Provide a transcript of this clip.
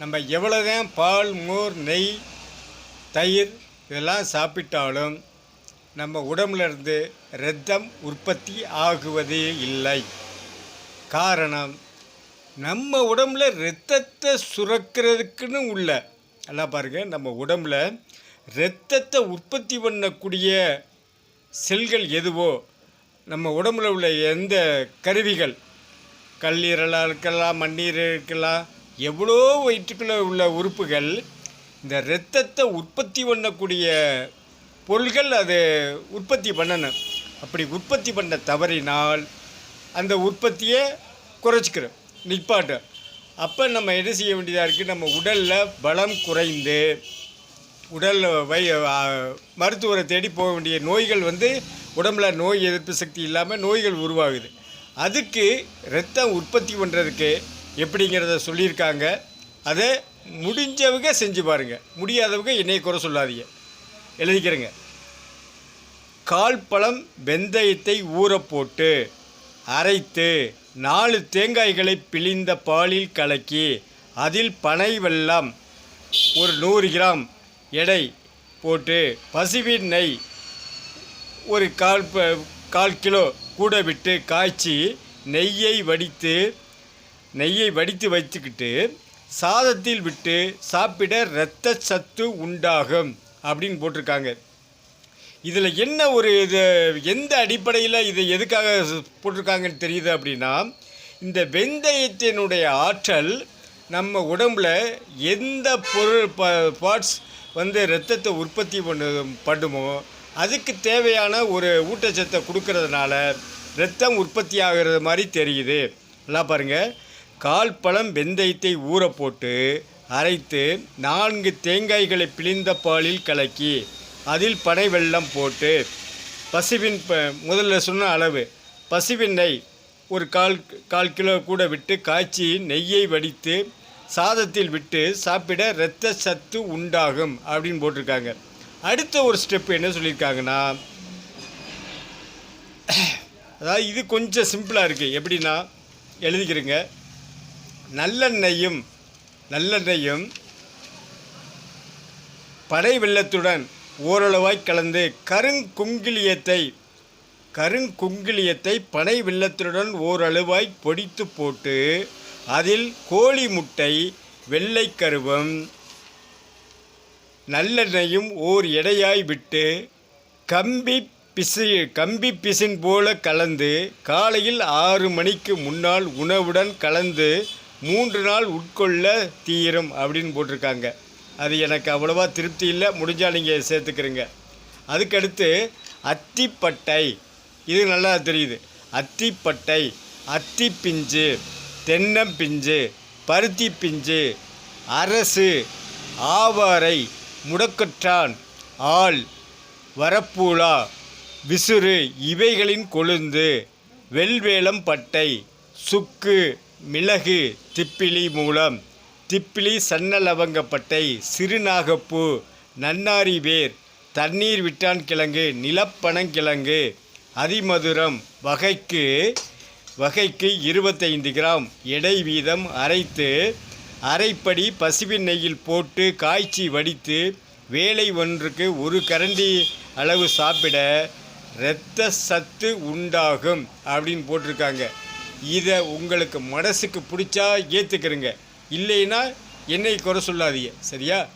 நம்ம எவ்வளோதான் பால் மோர் நெய் தயிர் இதெல்லாம் சாப்பிட்டாலும் நம்ம உடம்புலேருந்து ரத்தம் இரத்தம் உற்பத்தி ஆகுவதே இல்லை. காரணம் நம்ம உடம்புல இரத்தத்தை சுரக்கிறதுக்குன்னு உள்ள எல்லாம் பாருங்க நம்ம உடம்புல இரத்தத்தை உற்பத்தி பண்ணக்கூடிய செல்கள் எதுவோ நம்ம உடம்புல உள்ள எந்த கருவிகள் கல்லீரலாக இருக்கலாம் மண்ணீரல் இருக்கலாம் எவ்வளோ வயிற்றுக்குள்ளே உள்ள உறுப்புகள் இந்த இரத்தத்தை உற்பத்தி பண்ணக்கூடிய பொருள்கள் அது உற்பத்தி பண்ணணும். அப்படி உற்பத்தி பண்ண தவறினால் அந்த உற்பத்தியை குறைச்சிக்கிறோம் நிப்பாட்டும் அப்போ நம்ம என்ன செய்ய வேண்டியதாக இருக்குது நம்ம உடலில் பலம் குறைந்து உடல் வை மருத்துவரை தேடி போக வேண்டிய நோய்கள் வந்து உடம்புல நோய் எதிர்ப்பு சக்தி இல்லாமல் நோய்கள் உருவாகுது. அதுக்கு ரத்தம் உற்பத்தி பண்ணுறதுக்கு எப்படிங்கிறத சொல்லியிருக்காங்க. அதை முடிஞ்சவங்க செஞ்சு பாருங்கள் முடியாதவங்க என்னையை குறை சொல்லாதீங்க. எழுதிக்கிறேங்க. கால் பழம் வெந்தயத்தை ஊற போட்டு அரைத்து நாலு தேங்காய்களை பிழிந்த பாலில் கலக்கி அதில் பனை வெல்லம் ஒரு நூறு கிராம் எடை போட்டு பசுவின் நெய் ஒரு கால் ப- கால் கிலோ கூட விட்டு காய்ச்சி நெய்யை வடித்து நெய்யை வடித்து வச்சுக்கிட்டு சாதத்தில் விட்டு சாப்பிட இரத்த சத்து உண்டாகும் அப்படின்னு போட்டிருக்காங்க. இதில் என்ன ஒரு இது எந்த அடிப்படையில் இதை எதுக்காக போட்டிருக்காங்கன்னு தெரியுது அப்படின்னா இந்த வெந்தயத்தினுடைய ஆற்றல் நம்ம உடம்புல எந்த பொருள் ப பார்ட்ஸ் வந்து இரத்தத்தை உற்பத்தி பண்ணு பண்ணுமோ அதுக்கு தேவையான ஒரு ஊட்டச்சத்தை கொடுக்கறதுனால இரத்தம் உற்பத்தி ஆகிறது மாதிரி தெரியுது. நல்லா பாருங்கள் கால் பழம் வெந்தயத்தை ஊற போட்டு அரைத்து நான்கு தேங்காய்களை பிழிந்த பாலில் கலக்கி அதில் பனை வெள்ளம் போட்டு பசுவின் ப முதல்ல சொன்ன அளவு. பசுவின் நெய் ஒரு கால் கால் கிலோ கூட விட்டு காய்ச்சி நெய்யை வடித்து சாதத்தில் விட்டு சாப்பிட இரத்த சத்து உண்டாகும் அப்படின்னு போட்டிருக்காங்க. அடுத்த ஒரு ஸ்டெப் என்ன சொல்லியிருக்காங்கன்னா அதாவது இது கொஞ்சம் சிம்பிளாக இருக்குது எப்படின்னா எழுதிக்கிறேங்க. நல்லெண்ணெயும் நல்லெண்ணெயும் படை வெள்ளத்துடன் ஓரளவாய் கலந்து கருங்குங்கிலியத்தை கருங்குங்கிலியத்தை பனை வெள்ளத்துடன் ஓரளவாய் பொடித்து போட்டு அதில் கோழி முட்டை வெள்ளை கருவம் நல்லெண்ணெயும் ஓர் எடையாய் விட்டு கம்பி பிசு கம்பி பிசின் போல கலந்து காலையில் ஆறு மணிக்கு முன்னால் உணவுடன் கலந்து மூன்று நாள் உட்கொள்ள தீரும் அப்படின்னு போட்டிருக்காங்க. அது எனக்கு அவ்வளோவா திருப்தி இல்லை. முடிஞ்சால் நீங்கள் சேர்த்துக்கிறீங்க. அதுக்கடுத்து அத்திப்பட்டை. இது நல்லா தெரியுது. அத்திப்பட்டை அத்தி பிஞ்சு தென்னம்பிஞ்சு பருத்தி பிஞ்சு அரசு ஆவாரை முடக்கற்றான் ஆள் வரப்பூலா விசுறு இவைகளின் கொழுந்து வெல்வேலம் பட்டை சுக்கு மிளகு திப்பிலி மூலம். திப்பிலி சன்ன லவங்கப்பட்டை சிறுநாகப்பூ நன்னாரி வேர் தண்ணீர் விட்டான் கிழங்கு நிலப்பனங்கிழங்கு அதிமதுரம் வகைக்கு வகைக்கு இருபத்தைந்து கிராம். எடை வீதம் அரைத்து அரைப்படி பசுவின் நெய்யில் போட்டு காய்ச்சி வடித்து வேலை ஒன்றுக்கு ஒரு கரண்டி அளவு சாப்பிட இரத்த சத்து உண்டாகும் அப்படின்னு போட்டிருக்காங்க. இதை உங்களுக்கு மனசுக்கு பிடிச்சா ஏற்றுக்கிறங்க இல்லைன்னா என்னை குறை சொல்லாதீங்க. சரியா?